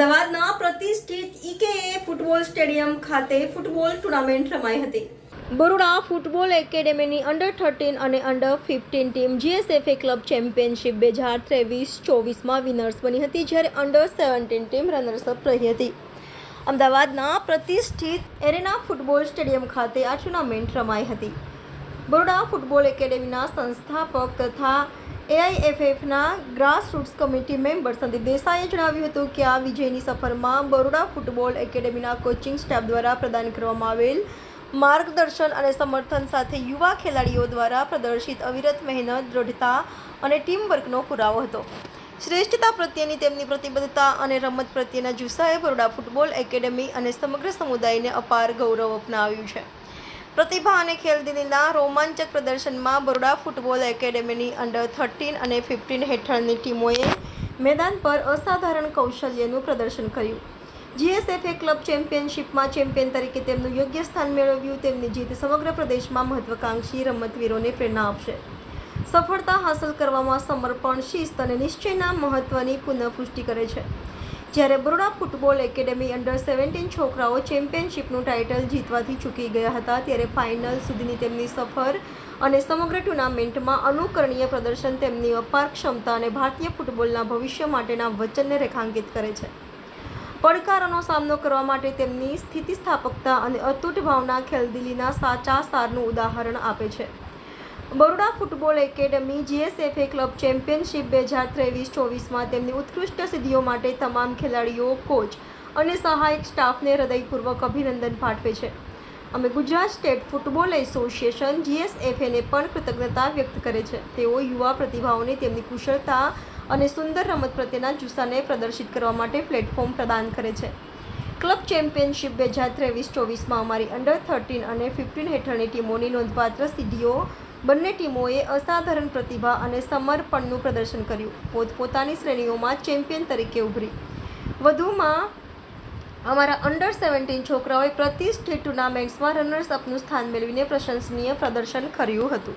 અમદાવાદના પ્રતિષ્ઠિત EKA football stadium ખાતે ફૂટબોલ ટુર્નામેન્ટ રમાઈ હતી. બરોડા ફૂટબોલ એકેડેમીની અંડર થર્ટીન અને under fifteen team GSFA club championship બે હજાર ત્રેવીસ ચોવીસમાં વિનર્સ બની હતી, જ્યારે અંડર સેવન્ટીન ટીમ રનર્સઅપ રહી હતી. અમદાવાદના પ્રતિષ્ઠિત એરેના ફૂટબોલ સ્ટેડિયમ ખાતે આ ટુર્નામેન્ટ રમાઈ હતી. બરોડા ફૂટબોલ એકેડેમીના સંસ્થાપક તથા એઆઈએફએફના ગ્રાસરૂટ્સ કમિટી મેમ્બર સંદીપ દેસાઈએ જણાવ્યું હતું કે આ વિજયની સફરમાં બરોડા ફૂટબોલ એકેડેમીના કોચિંગ સ્ટાફ દ્વારા પ્રદાન કરવામાં આવેલ માર્ગદર્શન અને સમર્થન સાથે યુવા ખેલાડીઓ દ્વારા પ્રદર્શિત અવિરત મહેનત, દ્રઢતા અને ટીમવર્કનો પુરાવો હતો. શ્રેષ્ઠતા પ્રત્યેની તેમની પ્રતિબદ્ધતા અને રમત પ્રત્યેના જુસ્સાએ બરોડા ફૂટબોલ એકેડેમી અને સમગ્ર સમુદાયને અપાર ગૌરવ અપનાવ્યું છે. પ્રતિભા અને ખેલદિલીના રોમાંચક પ્રદર્શનમાં બરોડા ફૂટબોલ એકેડેમીની અંડર થર્ટીન અને ફિફ્ટીન હેઠળની ટીમોએ મેદાન પર અસાધારણ કૌશલ્યનું પ્રદર્શન કર્યું. જીએસએફએ ક્લબ ચેમ્પિયનશિપમાં ચેમ્પિયન તરીકે તેમનું યોગ્ય સ્થાન મેળવ્યું, તેમની જીત સમગ્ર પ્રદેશમાં મહત્વાકાંક્ષી રમતવીરોને પ્રેરણા આપશે. સફળતા હાંસલ કરવામાં સમર્પણ, શિસ્ત અને નિશ્ચયના મહત્વની પુનઃપુષ્ટિ કરે છે. જ્યારે Baroda football academy under seventeen છોકરાઓ ચેમ્પિયનશિપનું ટાઇટલ જીતવાથી ચૂકી ગયા હતા, ત્યારે ફાઇનલ સુધીની તેમની સફર અને સમગ્ર ટુર્નામેન્ટમાં અનુકરણીય પ્રદર્શન તેમની અપાર ક્ષમતા અને ભારતીય ફૂટબોલના ભવિષ્ય માટેના વચનને રેખાંકિત કરે છે. પડકારોનો સામનો કરવા માટે તેમની સ્થિતિસ્થાપકતા અને અતૂટ ભાવના ખેલદિલીના સાચા સારનું ઉદાહરણ આપે છે. Baroda football academy GSFA club championship બે હજાર ત્રેવીસ ચોવીસમાં તેમની ઉત્કૃષ્ટ સિદ્ધિઓ માટે તમામ ખેલાડીઓ કોચ અને સહાયક સ્ટાફને હૃદયપૂર્વક અભિનંદન પાઠવે છે. અમે ગુજરાત સ્ટેટ ફૂટબોલ એસોસિએશન જીએસએફએને પણ કૃતજ્ઞતા વ્યક્ત કરે છે. તેઓ યુવા પ્રતિભાઓને તેમની કુશળતા અને સુંદર રમત પ્રત્યેના જુસ્સાને પ્રદર્શિત કરવા માટે પ્લેટફોર્મ પ્રદાન કરે છે. ક્લબ ચેમ્પિયનશિપ બે હજાર ત્રેવીસ ચોવીસમાં અમારી અંડર થર્ટીન અને ફિફ્ટીન હેઠળની ટીમોની નોંધપાત્ર સિદ્ધિઓ બંને ટીમોએ અસાધારણ પ્રતિભા અને સમર્પણનું પ્રદર્શન કર્યું. પોતપોતાની શ્રેણીઓમાં ચેમ્પિયન તરીકે ઉભરી. વધુમાં, અમારા અંડર સેવન્ટીન છોકરાઓએ પ્રતિષ્ઠિત ટુર્નામેન્ટ્સમાં રનર્સ અપનું સ્થાન મેળવીને પ્રશંસનીય પ્રદર્શન કર્યું હતું.